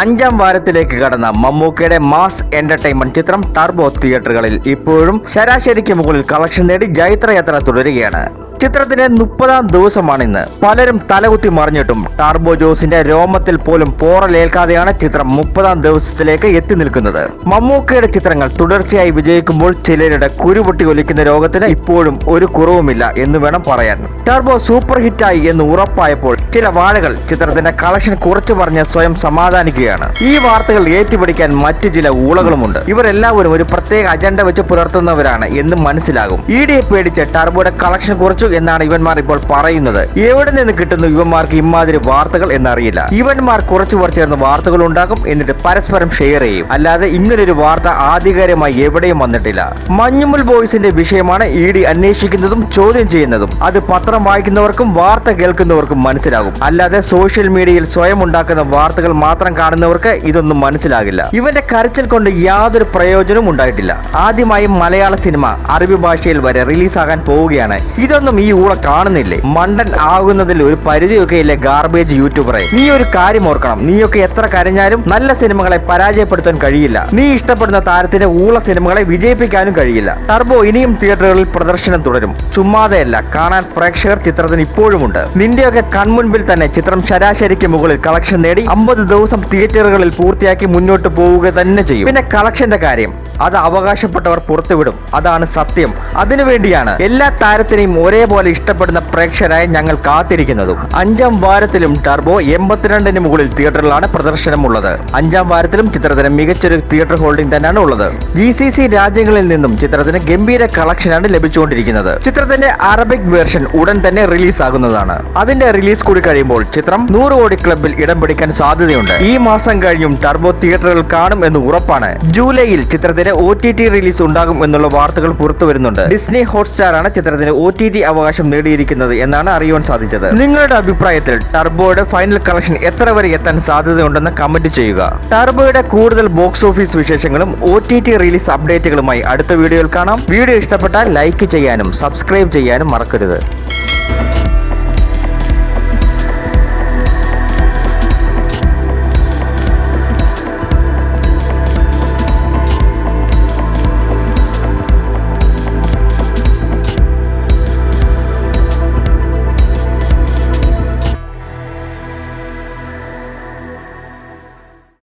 അഞ്ചാം വാരത്തിലേക്ക് കടന്ന മമ്മൂക്കയുടെ മാസ് എന്റർടൈൻമെന്റ് ചിത്രം ടർബോ തിയേറ്ററുകളിൽ ഇപ്പോഴും ശരാശരിക്ക് മുകളിൽ കളക്ഷൻ നേടി ജൈത്രയാത്ര തുടരുകയാണ്. ചിത്രത്തിന്റെ മുപ്പതാം ദിവസമാണ് ഇന്ന് പലരും തലകുത്തി മറിഞ്ഞിട്ടും ടാർബോ ജോസിന്റെ രോമത്തിൽ പോലും പോറലേൽക്കാതെയാണ് ചിത്രം മുപ്പതാം ദിവസത്തിലേക്ക് എത്തി നിൽക്കുന്നത്. മമ്മൂക്കയുടെ ചിത്രങ്ങൾ തുടർച്ചയായി വിജയിക്കുമ്പോൾ ചിലരുടെ കുരുപൊട്ടി ഒലിക്കുന്ന രോഗത്തിന് ഇപ്പോഴും ഒരു കുറവുമില്ല എന്ന് വേണം പറയാൻ. ടാർബോ സൂപ്പർ ഹിറ്റായി എന്ന് ഉറപ്പായപ്പോൾ ചില വാഴകൾ ചിത്രത്തിന്റെ കളക്ഷൻ കുറച്ചു പറഞ്ഞ് സ്വയം സമാധാനിക്കുകയാണ്. ഈ വാർത്തകൾ ഏറ്റുപിടിക്കാൻ മറ്റു ചില ഊളകളുമുണ്ട്. ഇവരെല്ലാവരും ഒരു പ്രത്യേക അജണ്ട വെച്ച് പുലർത്തുന്നവരാണ് എന്ന് മനസ്സിലാകും. ഇ ഡിയെ പേടിച്ച് ടാർബോയുടെ കളക്ഷൻ കുറച്ചു എന്നാണ് ഇവന്മാർ ഇപ്പോൾ പറയുന്നത്. എവിടെ നിന്ന് കിട്ടുന്നു ഇവന്മാർക്ക് ഇമാതിരി വാർത്തകൾ എന്നറിയില്ല. ഇവന്മാർ കുറച്ചു ചേർന്ന് വാർത്തകൾ ഉണ്ടാക്കും എന്നിട്ട് പരസ്പരം ഷെയർ ചെയ്യും. അല്ലാതെ ഇങ്ങനൊരു വാർത്ത ആധികാരികമായി എവിടെയും വന്നിട്ടില്ല. മഞ്ഞുമുൽ ബോയ്സിന്റെ വിഷയമാണ് ഇ ഡി അന്വേഷിക്കുന്നതും ചോദ്യം ചെയ്യുന്നതും. അത് പത്രം വായിക്കുന്നവർക്കും വാർത്ത കേൾക്കുന്നവർക്കും മനസ്സിലാകും. അല്ലാതെ സോഷ്യൽ മീഡിയയിൽ സ്വയം ഉണ്ടാക്കുന്ന വാർത്തകൾ മാത്രം കാണുന്നവർക്ക് ഇതൊന്നും മനസ്സിലാകില്ല. ഇവന്റെ കരച്ചിൽ കൊണ്ട് യാതൊരു പ്രയോജനവും ഉണ്ടായിട്ടില്ല. ആദ്യമായും മലയാള സിനിമ അറബി ഭാഷയിൽ വരെ റിലീസാകാൻ പോവുകയാണ്. ഇതൊന്നും ഈ ഊള കാണുന്നില്ലേ? മണ്ടൻ ആകുന്നതിൽ ഒരു പരിധിയൊക്കെ ഇല്ലേ ഗാർബേജ് യൂട്യൂബറെ നീ ഒരു കാര്യം ഓർക്കണം. നീയൊക്കെ എത്ര കരഞ്ഞാലും നല്ല സിനിമകളെ പരാജയപ്പെടുത്താൻ കഴിയില്ല. നീ ഇഷ്ടപ്പെടുന്ന താരത്തിന്റെ ഊള സിനിമകളെ വിജയിപ്പിക്കാനും കഴിയില്ല. ടർബോ ഇനിയും തിയേറ്ററുകളിൽ പ്രദർശനം തുടരും. ചുമ്മാതെയല്ല കാണാൻ പ്രേക്ഷകർ ചിത്രത്തിന് ഇപ്പോഴുമുണ്ട്. നിന്റെയൊക്കെ കൺമുൻപിൽ തന്നെ ചിത്രം ശരാശരിക്ക് മുകളിൽ കളക്ഷൻ നേടി അമ്പത് ദിവസം തിയേറ്ററുകളിൽ പൂർത്തിയാക്കി മുന്നോട്ട് പോവുക തന്നെ ചെയ്യും. പിന്നെ കളക്ഷന്റെ കാര്യം. അത് അവകാശപ്പെട്ടവർ പുറത്തുവിടും. അതാണ് സത്യം. അതിനുവേണ്ടിയാണ് എല്ലാ താരത്തിനെയും ഒരേപോലെ ഇഷ്ടപ്പെടുന്ന പ്രേക്ഷകരായി ഞങ്ങൾ കാത്തിരിക്കുന്നതും. അഞ്ചാം വാരത്തിലും ടർബോ എൺപത്തിരണ്ടിന് മുകളിൽ തിയേറ്ററിലാണ് പ്രദർശനമുള്ളത്. അഞ്ചാം വാരത്തിലും ചിത്രത്തിന് മികച്ചൊരു തിയേറ്റർ ഹോൾഡിംഗ് തന്നെയാണ് ഉള്ളത്. ജി സി സി രാജ്യങ്ങളിൽ നിന്നും ചിത്രത്തിന് ഗംഭീര കളക്ഷനാണ് ലഭിച്ചുകൊണ്ടിരിക്കുന്നത്. ചിത്രത്തിന്റെ അറബിക് വേർഷൻ ഉടൻ തന്നെ റിലീസ് ആകുന്നതാണ് അതിന്റെ റിലീസ് കൂടി കഴിയുമ്പോൾ ചിത്രം നൂറ് കോടി ക്ലബിൽ ഇടം പിടിക്കാൻ സാധ്യതയുണ്ട്. ഈ മാസം കഴിഞ്ഞും ടർബോ തിയേറ്ററുകൾ കാണും എന്ന് ഉറപ്പാണ്. ജൂലൈയിൽ ചിത്രത്തിന് ഒ ടി ടി റിലീസ് ഉണ്ടാകും എന്നുള്ള വാർത്തകൾ പുറത്തു വരുന്നുണ്ട്. ഡിസ്നി ഹോട്ട്സ്റ്റാർ ആണ് ചിത്രത്തിന് ഒ ടി ടി അവകാശം നേടിയിരിക്കുന്നത് എന്നാണ് അറിയുവാൻ സാധിച്ചത്. നിങ്ങളുടെ അഭിപ്രായത്തിൽ ടർബോയുടെ ഫൈനൽ കളക്ഷൻ എത്ര വരെ എത്താൻ സാധ്യതയുണ്ടെന്ന് കമന്റ് ചെയ്യുക. ടർബോയുടെ കൂടുതൽ ബോക്സ് ഓഫീസ് വിശേഷങ്ങളും ഒ ടി ടി റിലീസ് അപ്ഡേറ്റുകളുമായി അടുത്ത വീഡിയോയിൽ കാണാം. വീഡിയോ ഇഷ്ടപ്പെട്ടാൽ ലൈക്ക് ചെയ്യാനും സബ്സ്ക്രൈബ് ചെയ്യാനും മറക്കരുത്.